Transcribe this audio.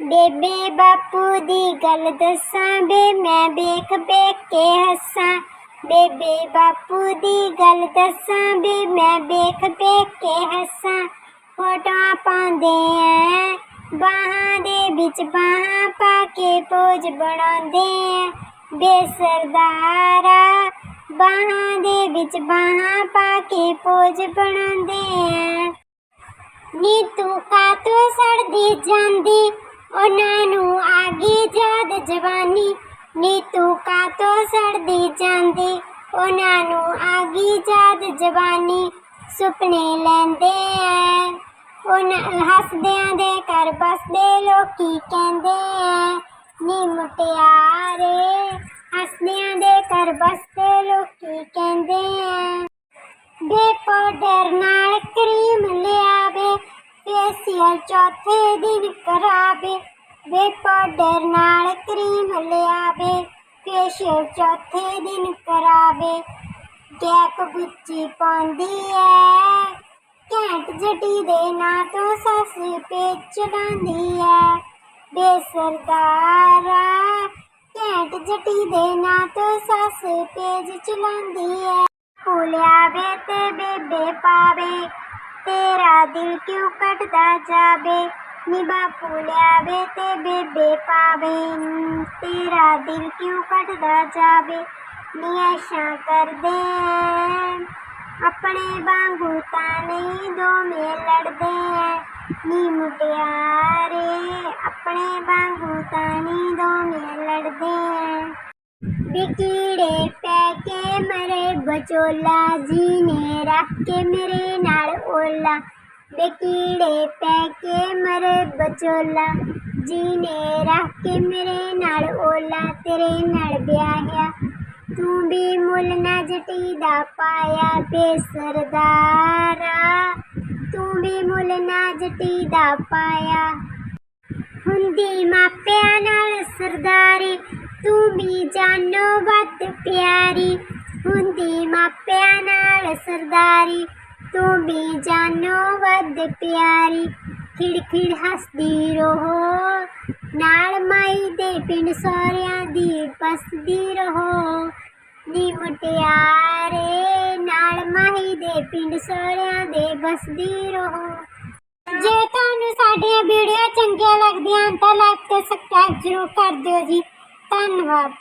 ਬੇਬੇ ਬਾਪੂ ਦੀ ਗੱਲ ਦੱਸਾਂ, ਬੇ ਮੈਂ ਵੇਖ ਵੇਖ ਕੇ ਹੱਸਾਂ। ਬੇਬੇ ਬਾਪੂ ਦੀ ਗੱਲ ਦੱਸਾਂ, ਬੇ ਮੈਂ ਵੇਖ ਵੇਖ ਕੇ ਹੱਸਾਂ। ਫੋਟੋਆਂ ਪਾਉਂਦੇ ਐ, ਬਾਹਾਂ ਦੇ ਵਿੱਚ ਬਾਹਾਂ ਪਾ ਕੇ ਪੋਜ ਬਣਾਉਂਦੇ ਐ। ਬੇ ਸਰਦਾਰਾ, ਬਾਹਾਂ ਦੇ ਵਿੱਚ ਬਾਹਾਂ ਪਾ ਕੇ ਪੋਜ ਬਣਾਉਂਦੇ ਐ। ਨੀ ਤੂੰ ਕਾਤੋਂ ਸੜਦੀ ਜਾਂਦੀ ਉਹਨਾਂ ਨੂੰ ਆਗੀ ਯਾਦ ਜਵਾਨੀ। ਨੀ ਤੂੰ ਕਾਤੋਂ ਸੜਦੀ ਜਾਂਦੀ। ਉਹਨਾਂ ਨੂੰ ਆਗੀ ਯਾਦ ਜਵਾਨੀ। ਸੁਪਨੇ ਲੈਂਦੇ ਐ। ਉਹਨਾਂ ਹੱਸਦਿਆਂ ਦੇ ਘਰ ਬਸਦੇ ਲੋਕੀ ਕਹਿੰਦੇ ਐ। ਨੀ ਮੁਟਿਆਰੇ, ਹੱਸਦਿਆਂ ਦੇ ਘਰ ਬਸਦੇ ਲੋਕੀ ਕਹਿੰਦੇ ਐ। ਬੇ ਪਾਊਡਰ ਨਾਲ ਕਰੀਮ ਲਿਆਵੇ। ਫੇਸੀਅਲ ਚੌਥੇ ਦਿਨ ਕਰਾਵੇ। ਬੇ ਪਾਊਡਰ ਨਾਲ ਕਰੀਮ ਲਿਆਵੇ ਫੇਸੀਅਲ ਚੌਥੇ ਦਿਨ ਕਰਾਵੇ। ਗੈਪ ਗੁੱਚੀ ਪਾਉਂਦੀ ਐ ਘੈਂਟ ਜਟੀ ਦੇ ਨਾਂ ਤੋਂ ਸੱਸ ਪੇਚ ਚਲਾਉਂਦੀ ਐ ਬੇਸਰਦਾਰਾ ਘੈਂਟ ਜਟੀ ਦੇ ਨਾਂ ਤੋਂ ਸੱਸ ਪੇਜ ਚਲਾਉਂਦੀ ਐ ਫੁਲਿਆ ਵੇ ਤੇ ਬੇਬੇ ਪਾਵੇ ਤੇਰਾ ਦਿਲ ਕਿਉਂ ਕੱਟਦਾ ਜਾਵੇ? ਨੀ ਬਾਪੂ ਲਿਆਵੇ ਤੇ ਬੇਬੇ ਪਾਵੇ। ਤੇਰਾ ਦਿਲ ਕਿਉਂ ਕੱਟਦਾ ਜਾਵੇ? ਨੀ ਐਸ਼ਾ ਕਰਦੇ। ਐ ਆਪਣੇ ਵਾਂਗੂ ਤਾਂ ਨਹੀਂ ਦੋਵੇਂ ਲੜਦੇ। ਐ ਨੀ ਮੁਟਿਆਰੇ, ਆਪਣੇ ਵਾਂਗੂ ਤਾਂ ਨਹੀਂ ਦੋਵੇਂ ਲੜਦੇ। ਐ ਬਿਕੀੜੇ ਪੈ ਕੇ ਮਰੇ ਬਚੋਲਾ ਜੀ ਨੇ ਰੱਖ ਕੇ ਮੇਰੇ ਨਾਲ ਓਲਾ ਬਿਕੀੜੇ ਪੈ ਕੇ ਮਰੇ ਬਚੋਲਾ ਜੀ ਨੇ ਰੱਖ ਕੇ ਮੇਰੇ ਨਾਲ ਓਲਾ ਤੇਰੇ ਨਾਲ ਵਿਆਹਿਆ ਤੂੰ ਵੀ ਮੁੱਲ ਨਾ ਜਟੀ ਦਾ ਪਾਇਆ ਬੇ ਸਰਦਾਰਾ ਤੂੰ ਵੀ ਮੁੱਲ ਨਾ ਜਟੀ ਦਾ ਪਾਇਆ ਹੁੰਦੀ ਮਾਪਿਆਂ ਨਾਲ ਸਰਦਾਰੀ ਤੂੰ ਵੀ ਜਾਨੋ ਵੱਧ ਪਿਆਰੀ, ਹੁੰਦੀ ਮਾਪਿਆਂ ਨਾਲ ਸਰਦਾਰੀ। ਤੂੰ ਵੀ ਜਾਨੋ ਵੱਧ ਪਿਆਰੀ ਖਿੜ ਹੱਸਦੀ ਰਹੋ। ਨਾਲ ਮਾਈ ਦੇ ਪਿੰਡ ਸਹੁਰਿਆਂ ਦੀ ਬਸਦੀ ਰਹੋ। ਨੀ ਮੁਟਿਆਰੇ, ਨਾਲ ਮਾਈ ਦੇ ਪਿੰਡ ਸਹੁਰਿਆਂ ਦੇ ਬਸਦੀ ਰਹੋ। ਜੇ ਤੁਹਾਨੂੰ ਸਾਡੀਆਂ ਵੀਡੀਓ ਚੰਗੀਆਂ ਲੱਗਦੀਆਂ ਤਾਂ ਲਾਈਕ ਤੇ ਸਬਸਕ੍ਰਾਈਬ ਜ਼ਰੂਰ ਕਰ ਦਿਓ ਜੀ। ਧੰਨਵਾਦ